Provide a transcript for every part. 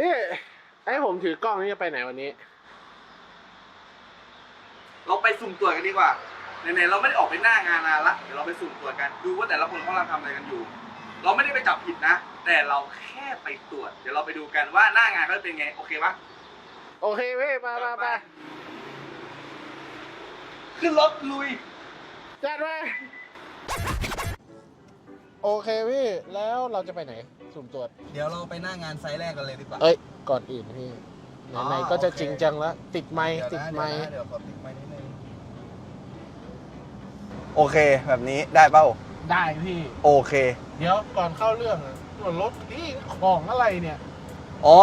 นี่ไอ้ผมถือกล้องนี่จะไปไหนวันนี้ เราไปสุ่มตรวจกันดีกว่าไหนๆเราไม่ได้ออกไปหน้างานนานละเดี๋ยวเราไปสุ่มตรวจกันดูว่าแต่ละคนเขากำลังทำอะไรกันอยู่ เราไม่ได้ไปจับผิดนะ แต่เราแค่ไปตรวจ เดี๋ยวเราไปดูกันว่าหน้างานเขาจะเป็นไงโอเคปะโอเคเว้ยมามามาขึ้นรถลุยจัดไป โอเคพี่ แล้วเราจะไปไหน สุ่มตรวจ เดี๋ยวเราไปหน้างานไซต์แรกกันเลยดีกว่า เอ้ย ก่อนอื่นพี่ อ๋อไหนๆก็จะโอเค จริงจังแล้ว ติดไมค์เดี๋ยวติดนะไมค์เดี๋ยวนะเดี๋ยวขอติดไมค์นิดนึงโอเค แบบนี้ได้เป้าได้พี่ โอเค เดี๋ยวก่อนเข้าเรื่องอะส่วนรถนี่ของอะไรเนี่ย อ๋อ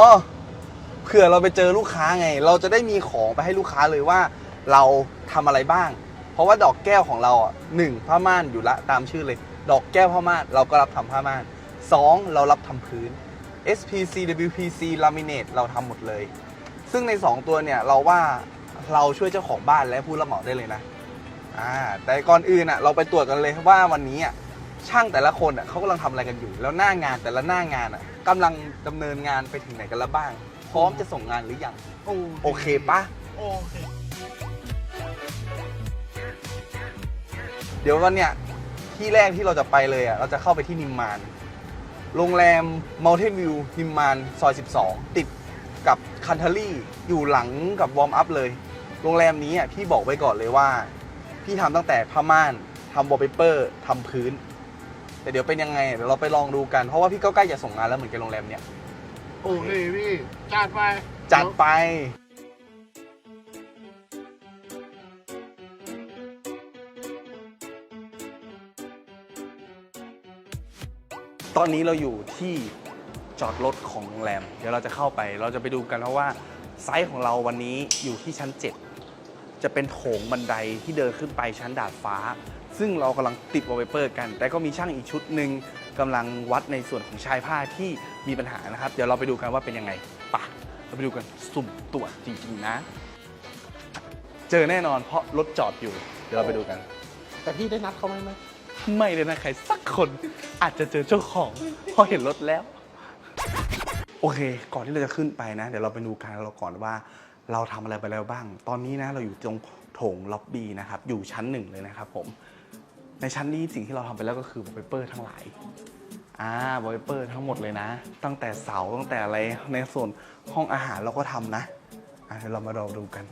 เผื่อเราไปเจอลูกค้าไง เราจะได้มีของไปให้ลูกค้าเลยว่า เราทำอะไรบ้าง เพราะว่าดอกแก้วของเราอะหนึ่งผ้าม่านอยู่ละตามชื่อเลย ดอกแก้วผ้าม่านเราก็รับทำผ้าม่านสองเรารับทำพื้น SPC WPC Laminate เราทำหมดเลย ซึ่งใน 2 ตัวเนี่ยเราว่าเราช่วยเจ้าของบ้านและผู้รับเหมาได้เลยนะอ่าแต่ก่อนอื่นอะเราไปตรวจกันเลยว่าวันนี้อะช่างแต่ละคนอะเขากำลังทำอะไรกันอยู่ แล้วหน้างานแต่ละหน้างานอะกำลังดำเนินงานไปถึงไหนกันแล้วบ้าง พร้อมจะส่งงานหรือยังโอเคปะโอเคเดี๋ยววันเนี้ย ที่แรกที่เราจะไปเลยอะเราจะเข้าไปที่นิมมานโรงแรม Mountain View นิมมานซอย 12 ติดกับคันท a รี่อยู่หลังกับวอร์มอัพเลย โรงแรมนี้อะพี่บอกไว้ก่อนเลยว่า พี่ทำตั้งแต่ผ้าม่านทำวอลเปเปอร์ทำพื้น แต่เดี๋ยวเป็นยังไงเดี๋ยวเราไปลองดูกัน เพราะว่าพี่ก็ใกล้จะส่งงานแล้วเหมือนกันโรงแรมเนี้ยโอเคพี่จัดไป จัดไป ตอนนี้เราอยู่ที่จอดรถของโรงแรม เดี๋ยวเราจะเข้าไป เราจะไปดูกันเพราะว่าไซส์ของเราวันนี้อยู่ที่ชั้น 7 จะเป็นโถงบันไดที่เดินขึ้นไปชั้นดาดฟ้า ซึ่งเรากำลังติดวอลเปเปอร์กัน แต่ก็มีช่างอีกชุดหนึ่งกำลังวัดในส่วนของชายผ้าที่มีปัญหานะครับ เดี๋ยวเราไปดูกันว่าเป็นยังไงปะเราไปดูกันสุ่มตรวจจริงๆนะ เจอแน่นอนเพราะรถจอดอยู่ เดี๋ยวเราไปดูกัน แต่พี่ได้นัดเขาไหมไหม ไม่เลยนะใครสักคนอาจจะเจอเจ้าของพอเห็นรถแล้ว โอเค ก่อนที่เราจะขึ้นไปนะ เดี๋ยวเราไปดูกันเราก่อนว่า เราทำอะไรไปแล้วบ้าง ตอนนี้นะ เราอยู่ตรงโถงล็อบบี้นะครับ อยู่ชั้นหนึ่งเลยนะครับผม ในชั้นนี้สิ่งที่เราทำไปแล้วก็คือวอลเปเปอร์ทั้งหลายอ่าวอลเปเปอร์ทั้งหมดเลยนะ ตั้งแต่เสาตั้งแต่อะไรในส่วนห้องอาหารเราก็ทำนะอะเดี๋ยวเรามาลองดูกัน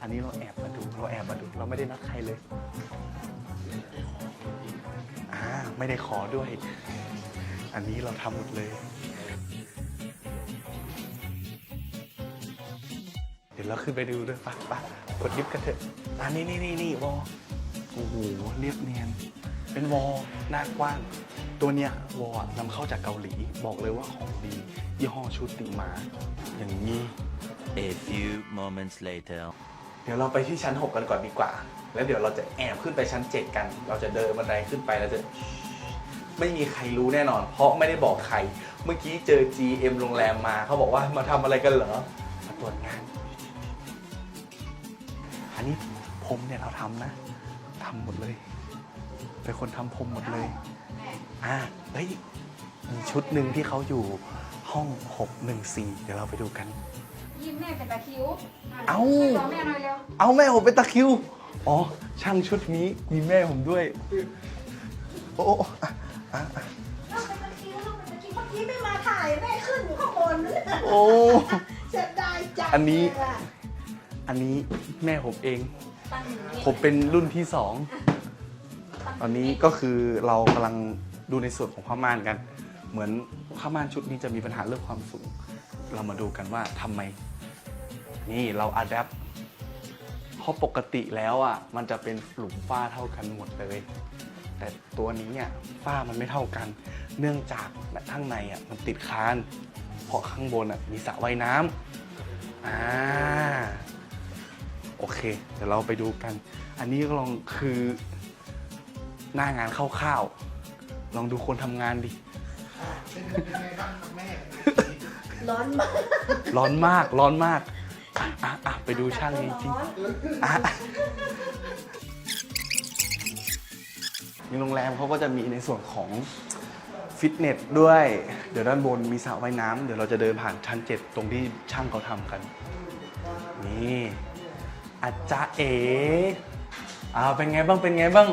อันนี้เราแอบมาดูเราแอบมาดูเราไม่ได้นัดใครเลย ไม่ได้ขอด้วย อันนี้เราทำหมดเลย เดี๋ยวเราขึ้นไปดูด้วยปะปะกดลิฟต์กันเถอะอ่านี่นี่นี่นี่วอลโอ้โหเรียบเนียน เป็นวอลหน้ากว้าง ตัวเนี้ยวอลอะนำเข้าจากเกาหลี บอกเลยว่าของดี ยี่ห้อชุติมา อย่างนี้ A few moments later. เดี๋ยวเราไปที่ชั้น 6 กันก่อนดีกว่า แล้วเดี๋ยวเราจะแอบขึ้นไปชั้น 7 กัน เราจะเดินบันไดขึ้นไปแล้วจะ ไม่มีใครรู้แน่นอน เพราะไม่ได้บอกใคร เมื่อกี้เจอ GM โรงแรมมา เขาบอกว่ามาทำอะไรกันเหรอมาตรวจงาน อันนี้ผมเนี่ยเราทำนะทำหมดเลย เป็นคนทำผมหมดเลย อ่าเฮ้ยมีชุดหนึ่งที่เขาอยู่ห้อง 614 เดี๋ยวเราไปดูกัน ยิ้มแม่เป็นตะคริวเอ้าช่วยบอกแม่หน่อยเร็วเอาแม่ผมเป็นตะคริว อ๋อ ช่างชุดนี้มีแม่ผมด้วย โอ้โอ้อะ อะอะเราเป็นตะคริวเราเป็นตะคริวเมื่อกี้ไม่มาถ่ายแม่ขึ้นอยู่ข้างบนเลยโอ้เสียดายจังอันนี้ เลยอะอันนี้แม่ผมเอง ตั้งอยู่นี่ผมเป็นรุ่นที่สองตอนนี้ก็คือเรากำลังดูในส่วนของผ้าม่านกัน เหมือนผ้าม่านชุดนี้จะมีปัญหาเรื่องความสูง เรามาดูกันว่าทำไม นี่เราอัดแอปเพราะปกติแล้วอะมันจะเป็นหลุมฝ้าเท่ากันหมดเลย แต่ตัวนี้เนี่ยฝ้ามันไม่เท่ากัน เนื่องจากข้างในอะมันติดคาน เพราะข้างบนอะมีสระว่ายน้ำอ่าโอเค เดี๋ยวเราไปดูกัน อันนี้ก็ลองคือหน้างานคร่าวๆลองดูคนทำงานดิร้อนมากร้อนมากร้อนมากอะอะอะไปดูช่างจริงร้อนๆอะ ในโรงแรมเขาก็จะมีในส่วนของฟิตเนสด้วย เดี๋ยวด้านบนมีสระว่ายน้ำเดี๋ยวเราจะเดินผ่านชั้น7ตรงที่ช่างเขาทำกัน นี่อาจารย์เอ๋อ้าวเป็นไงบ้างเป็นไงบ้าง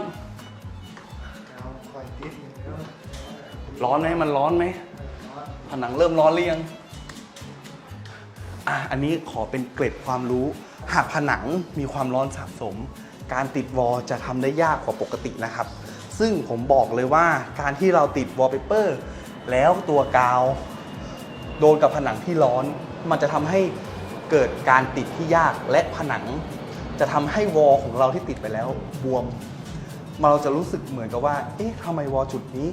ร้อนไหมมันร้อนไหมผนังเริ่มร้อนหรือยังอะอันนี้ขอเป็นเกร็ดความรู้ หากผนังมีความร้อนสะสม การติดวอลจะทำได้ยากกว่าปกตินะครับ ซึ่งผมบอกเลยว่าการที่เราติดวอลเปเปอร์แล้วตัวกาว โดนกับผนังที่ร้อน มันจะทำให้เกิดการติดที่ยากและผนัง จะทำให้วอลของเราที่ติดไปแล้วบวม เราจะรู้สึกเหมือนกับว่า เอ๊ะทำไมวอลจุดนี้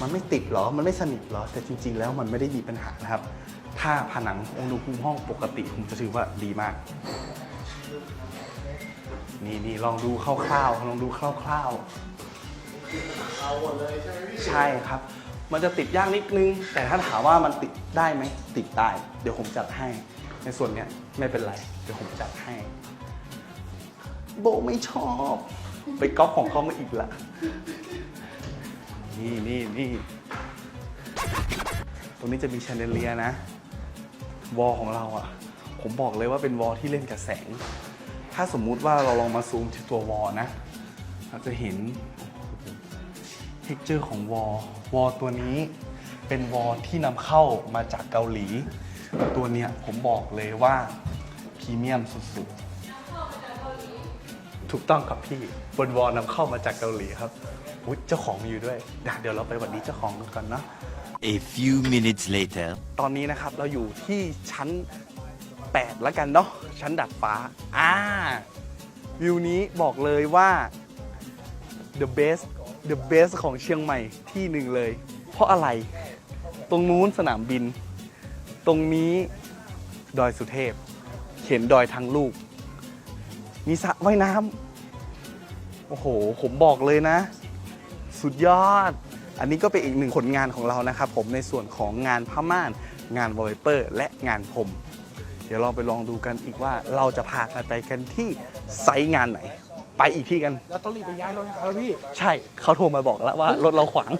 มันไม่ติดหรอ มันไม่สนิทหรอ แต่จริง ๆ แล้วมันไม่ได้มีปัญหานะครับ ถ้าผนังอุณหภูมิห้องปกติผมจะถือว่าดีมากนี่นี่ลองดูคร่าวๆลองดูคร่าวๆ ใช่ครับ มันจะติดยากนิดนึง แต่ถ้าถามว่ามันติดได้ไหม ติดได้ เดี๋ยวผมจัดให้ ในส่วนเนี้ยไม่เป็นไร เดี๋ยวผมจัดให้ โบไม่ชอบ ไปก๊อปของเขามาอีกละ นี่นี่นี่ ตรงนี้จะมีแชนเดเลียนะ วอลของเราอะ่ะ ผมบอกเลยว่าเป็นวอลที่เล่นกับแสง ถ้าสมมุติว่าเราลองมาซูมที่ตัววอลนะ เราจะเห็นเท็กเจอร์ของวอลวอลตัวนี้เป็นวอลที่นำเข้ามาจากเกาหลี ตัวเนี้ยผมบอกเลยว่าพรีเมียมสุดๆ ถูกต้องครับพี่บนวอลนำเข้ามาจากเกาหลีครับอุ๊ยเจ้าของมีอยู่ด้วยอะเดี๋ยวเราไปหวัดดีเจ้าของกันก่อนเนาะ A few minutes later. ตอนนี้นะครับเราอยู่ที่ชั้น 8 แล้วกันเนาะชั้นดัดฟ้า อ่า วิวนี้บอกเลยว่า the best the best ของเชียงใหม่ที่หนึ่งเลย เพราะอะไร ตรงนู้นสนามบิน ตรงนี้ดอยสุเทพ เห็นดอยทั้งลูก มีสระว่ายน้ำโอ้โห ผมบอกเลยนะ สุดยอด อันนี้ก็เป็นอีกหนึ่งผลงานของเรานะครับ ผมในส่วนของงานผ้าม่าน งานวอลเปเปอร์ และงานผม เดี๋ยวเราไปลองดูกันอีกว่าเราจะพากันไปกันที่ไซต์งานไหน ไปอีกที่กันแล้วต้องรีบไปย้ายรถให้เขาแล้วพี่ ใช่เขาโทรมาบอกแล้วว่ารถเราขวาง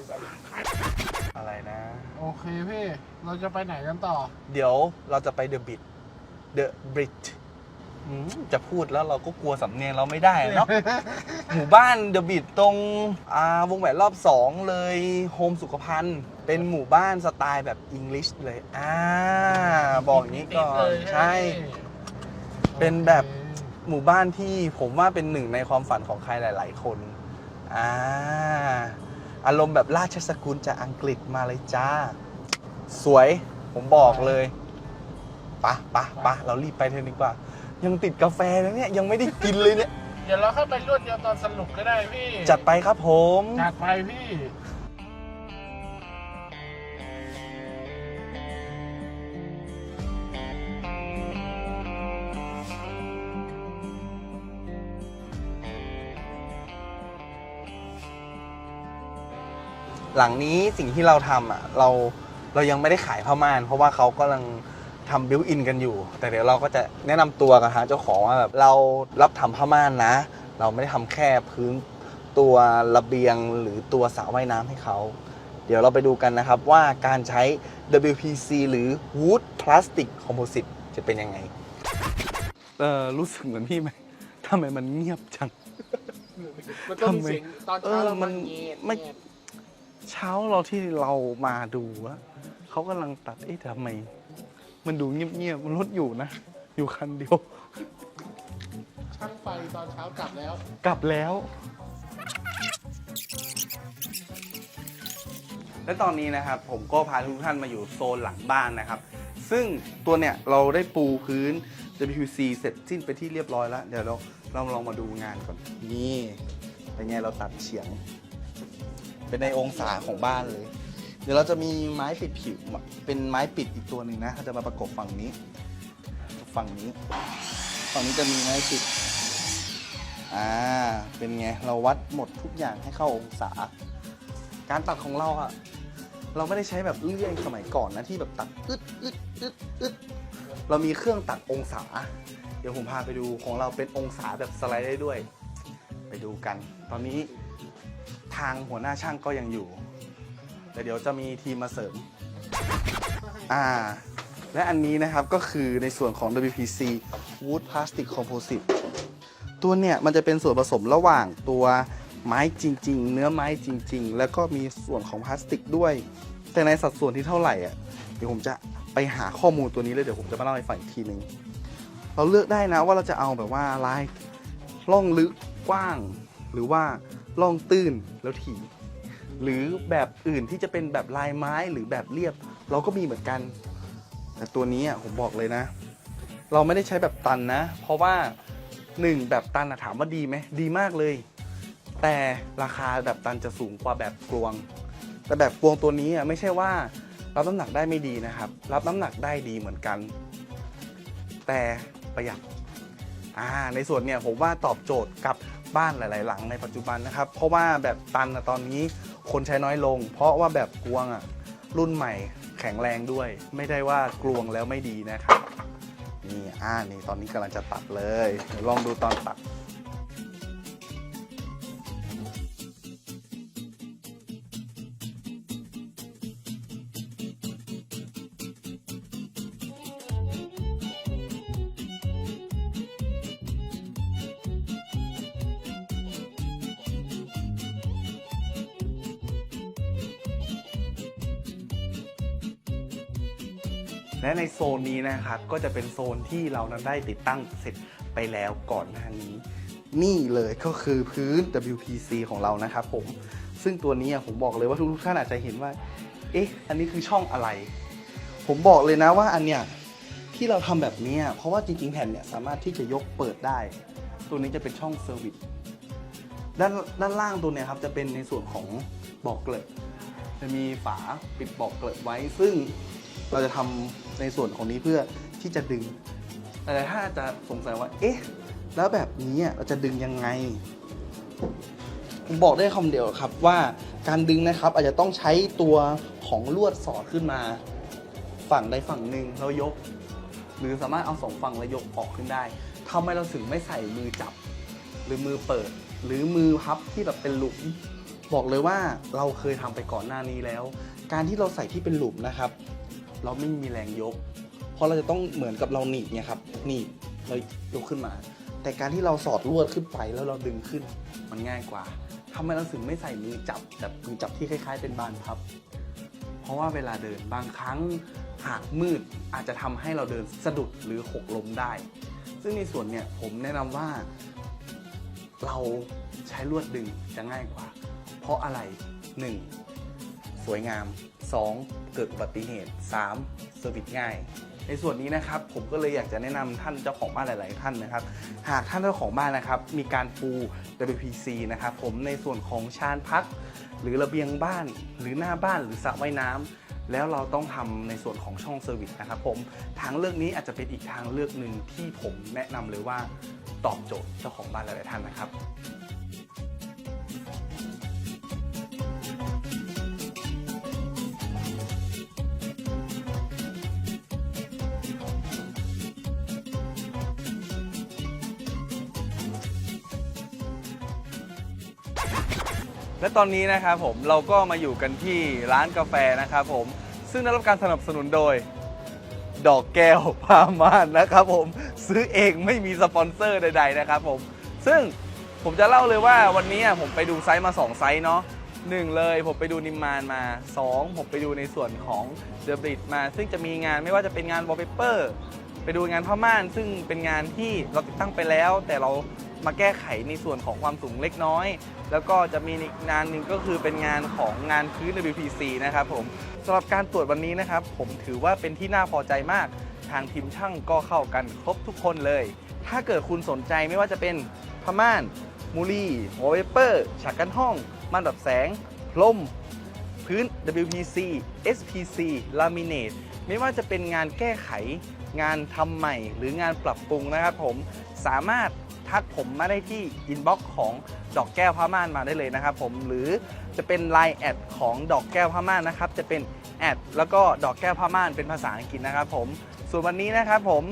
อะไรนะ โอเคพี่ เราจะไปไหนกันต่อ เดี๋ยวเราจะไปเดอะบิดเดอะบริดจะพูดแล้วเราก็กลัวสำเนียงเราไม่ได้เนาะ หมู่บ้านเดอะบิดตรงอ่าวงแหวนรอบสองเลยโฮมสุขภัณฑ์เป็นหมู่บ้านสไตล์แบบอังกฤษเลย อ่า บอกอย่างนี้ก่อน ใช่ เป็นแบบ หมู่บ้านที่ผมว่าเป็นหนึ่งในความฝันของใครหลาย ๆ คนอ่าอารมณ์แบบราชสกุลจากอังกฤษมาเลยจ้า สวยผมบอกเลยปะปะปะเรารีบไปเถอะดีกว่า ยังติดกาแฟนะเนี่ยยังไม่ได้กินเลยเนี่ย เดี๋ยวเราค่อยไปรวดเดียวตอนสรุปก็ได้พี่จัดไปครับผม จัดไปพี่ หลังนี้สิ่งที่เราทำอะเราเรายังไม่ได้ขายผ้าม่าน เพราะว่าเขากำลังทำบิวอินกันอยู่ แต่เดี๋ยวเราก็จะแนะนำตัวกับทางเจ้าของว่าแบบเรารับทำผ้าม่านนะ เราไม่ได้ทำแค่พื้นตัวระเบียงหรือตัวสระว่ายน้ำให้เขา เดี๋ยวเราไปดูกันนะครับว่าการใช้ WPC หรือ Wood Plastic Composite จะเป็นยังไง เออรู้สึกเหมือนพี่ไหมทำไมมันเงียบจัง มันต้องมีเสียงตอนเช้าเออเรามัมันนเงียบไม่เงียบ เช้าเราที่เรามาดูอะเขากำลังตัด เอ๊ะทำไม มันดูเงียบๆมันรถอยู่นะ อยู่คันเดียว ช่างไฟตอนเช้ากลับแล้ว กลับแล้ว และตอนนี้นะครับ ผมก็พาทุกท่านมาอยู่โซนหลังบ้านนะครับ ซึ่งตัวเนี่ยเราได้ปูพื้น WPC เสร็จสิ้นไปที่เรียบร้อยแล้ว เดี๋ยวเราเราลองมาดูงานก่อน นี่เป็นไงเราตัดเฉียง เป็นในองศาของบ้านเลย เดี๋ยวเราจะมีไม้ปิดผิว เป็นไม้ปิดอีกตัวหนึ่งนะเขาจะมาประกบฝั่งนี้ ฝั่งนี้ ฝั่งนี้จะมีไม้ปิด อ่า เป็นไง เราวัดหมดทุกอย่างให้เข้าองศา การตัดของเราอะเราไม่ได้ใช้แบบเลื่อยสมัยก่อนนะที่แบบตัดอึดอึดอึดอึดเรามีเครื่องตัดองศา เดี๋ยวผมพาไปดูของเราเป็นองศาแบบสไลด์ได้ด้วย ไปดูกัน ตอนนี้ ทางหัวหน้าช่างก็ยังอยู่ แต่เดี๋ยวจะมีทีมมาเสริม อ่า และอันนี้นะครับก็คือในส่วนของ WPC Wood Plastic Composite ตัวเนี่ยมันจะเป็นส่วนผสมระหว่างตัวไม้จริง ๆ เนื้อไม้จริง ๆ แล้วก็มีส่วนของพลาสติกด้วย แต่ในสัดส่วนที่เท่าไหร่อะเดี๋ยวผมจะไปหาข้อมูลตัวนี้เลยเดี๋ยวผมจะมาเล่าให้ฟังอีกทีหนึ่งเราเลือกได้นะว่าเราจะเอาแบบว่าลายล่องลึกกว้าง หรือว่า ล่องตื้นแล้วถี่ หรือแบบอื่นที่จะเป็นแบบลายไม้หรือแบบเรียบ เราก็มีเหมือนกัน แต่ตัวนี้ผมบอกเลยนะ เราไม่ได้ใช้แบบตันนะ เพราะว่าหนึ่งแบบตันถามว่าดีไหมดีมากเลย แต่ราคาแบบตันจะสูงกว่าแบบกลวง แต่แบบกลวงตัวนี้ไม่ใช่ว่ารับน้ำหนักได้ไม่ดีนะครับ รับน้ำหนักได้ดีเหมือนกัน แต่ประหยัดอ่าในส่วนเนี่ยผมว่าตอบโจทย์กับ บ้านหลาย ๆ หลังในปัจจุบันนะครับ เพราะว่าแบบตันอะตอนนี้คนใช้น้อยลง เพราะว่าแบบกลวงอะรุ่นใหม่แข็งแรงด้วย ไม่ได้ว่ากลวงแล้วไม่ดีนะครับนี่อ่านี่ตอนนี้กำลังจะตัดเลยเดี๋ยวลองดูตอนตัด และในโซนนี้นะครับก็จะเป็นโซนที่เรานั้นได้ติดตั้งเสร็จไปแล้วก่อนหน้านี้ นี่เลยก็คือพื้น WPC ของเรานะครับผมซึ่งตัวนี้ผมบอกเลยว่าทุกท่านอาจจะเห็นว่า เอ๊ะ อันนี้คือช่องอะไร ผมบอกเลยนะว่าอันเนี้ยที่เราทำแบบนี้เพราะว่าจริงๆแผ่นเนี่ยสามารถที่จะยกเปิดได้ ตัวนี้จะเป็นช่องเซอร์วิสด้านด้านล่างตัวเนี้ยครับจะเป็นในส่วนของบอกเกลดจะมีฝาปิดบอกเกลดไว้ ซึ่งเราจะทำ ในส่วนของนี้เพื่อที่จะดึงแต่ถ้าจะสงสัยว่า เอ๊ะ แล้วแบบนี้เราจะดึงยังไงผมบอกได้คำเดียวครับว่าการดึงนะครับ อาจจะต้องใช้ตัวของลวดสอดขึ้นมา ฝั่งใดฝั่งหนึ่งแล้วยก หรือสามารถเอาสองฝั่งแล้วยกออกขึ้นได้ทำไมเราถึงไม่ใส่มือจับ หรือมือเปิด หรือมือพับที่แบบเป็นหลุมบอกเลยว่าเราเคยทำไปก่อนหน้านี้แล้ว การที่เราใส่ที่เป็นหลุมนะครับ เราไม่มีแรงยก เพราะเราจะต้องเหมือนกับเราหนีบเนี่ยครับหนีบแล้วยกขึ้นมา แต่การที่เราสอดลวดขึ้นไปแล้วเราดึงขึ้นมันง่ายกว่าทำไมเราถึงไม่ใส่มือจับแบบมือจับที่คล้าย ๆ เป็นบานพับ เพราะว่าเวลาเดินบางครั้งหากมืดอาจจะทำให้เราเดินสะดุดหรือหกล้มได้ ซึ่งในส่วนเนี่ยผมแนะนำว่า เราใช้ลวดดึงจะง่ายกว่า เพราะอะไร 1. สวยงาม 2. เกิดอุบัติเหตุ 3. เซอร์วิสง่าย ในส่วนนี้นะครับผมก็เลยอยากจะแนะนำท่านเจ้าของบ้านหลาย ๆ ท่านนะครับ หากท่านเจ้าของบ้านนะครับมีการปู WPC นะครับผมในส่วนของชานพัก หรือระเบียงบ้านหรือหน้าบ้านหรือสระว่ายน้ำแล้วเราต้องทำในส่วนของช่องเซอร์วิสนะครับผมทางเลือกนี้อาจจะเป็นอีกทางเลือกหนึ่งที่ผมแนะนำเลยว่าตอบโจทย์เจ้าของบ้านหลาย ๆ ท่านนะครับ และตอนนี้นะครับผมเราก็มาอยู่กันที่ร้านกาแฟนะครับผมซึ่งได้รับการสนับสนุนโดย ดอกแก้วพาม่านนะครับผมซื้อเองไม่มีสปอนเซอร์ใด ๆ นะครับผมซึ่งผมจะเล่าเลยว่าวันนี้ผมไปดูไซส์มา 2 ไซส์เนาะหนึ่งเลยผมไปดูนิมมานมา 2 ผมไปดูในส่วนของเดอะบริดมา ซึ่งจะมีงานไม่ว่าจะเป็นงานวอลเปเปอร์ไปดูงานผ้าม่าน ซึ่งเป็นงานที่เราติดตั้งไปแล้ว แต่เรา มาแก้ไขในส่วนของความสูงเล็กน้อย แล้วก็จะมีอีกงานหนึ่งก็คือเป็นงานของงานพื้น WPC นะครับผมสำหรับการตรวจวันนี้นะครับ ผมถือว่าเป็นที่น่าพอใจมาก ทางทีมช่างก็เข้ากันครบทุกคนเลย ถ้าเกิดคุณสนใจไม่ว่าจะเป็นผ้าม่านมูลี่วอลเปเปอร์ฉากกันห้องม่านดับแสงพรมพื้น WPC SPC Laminate ไม่ว่าจะเป็นงานแก้ไข งานทำใหม่หรืองานปรับปรุงนะครับผมสามารถทักผมมาได้ที่อินบ็อกซ์ของดอกแก้วผ้าม่านมาได้เลยนะครับผมหรือจะเป็น Line แอดของดอกแก้วผ้าม่านนะครับจะเป็นแอดแล้วก็ดอกแก้วผ้าม่านเป็นภาษาอังกฤษนะครับผมส่วนวันนี้นะครับผม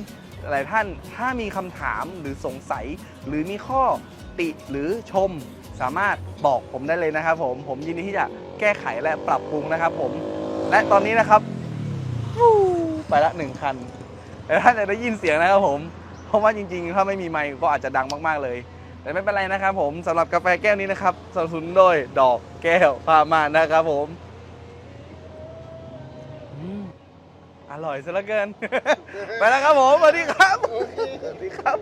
หลายท่านถ้ามีคำถามหรือสงสัย หรือมีข้อติหรือชม สามารถบอกผมได้เลยนะครับผมผมยินดีที่จะแก้ไขและปรับปรุงนะครับผมและตอนนี้นะครับ ไปละหนึ่งคันแต่ถ้าจะได้ยินเสียงนะครับผม เพราะว่าจริงๆ ถ้าไม่มีไมค์ก็อาจจะดังมากๆเลย แต่ไม่เป็นไรนะครับผมสำหรับกาแฟแก้วนี้นะครับสนับสนุนโดยดอกแก้วพามานะครับผมอืมอร่อยซะเหลือเกิน ไปแล้วครับผมสวัสดีครับสวัสดีครับ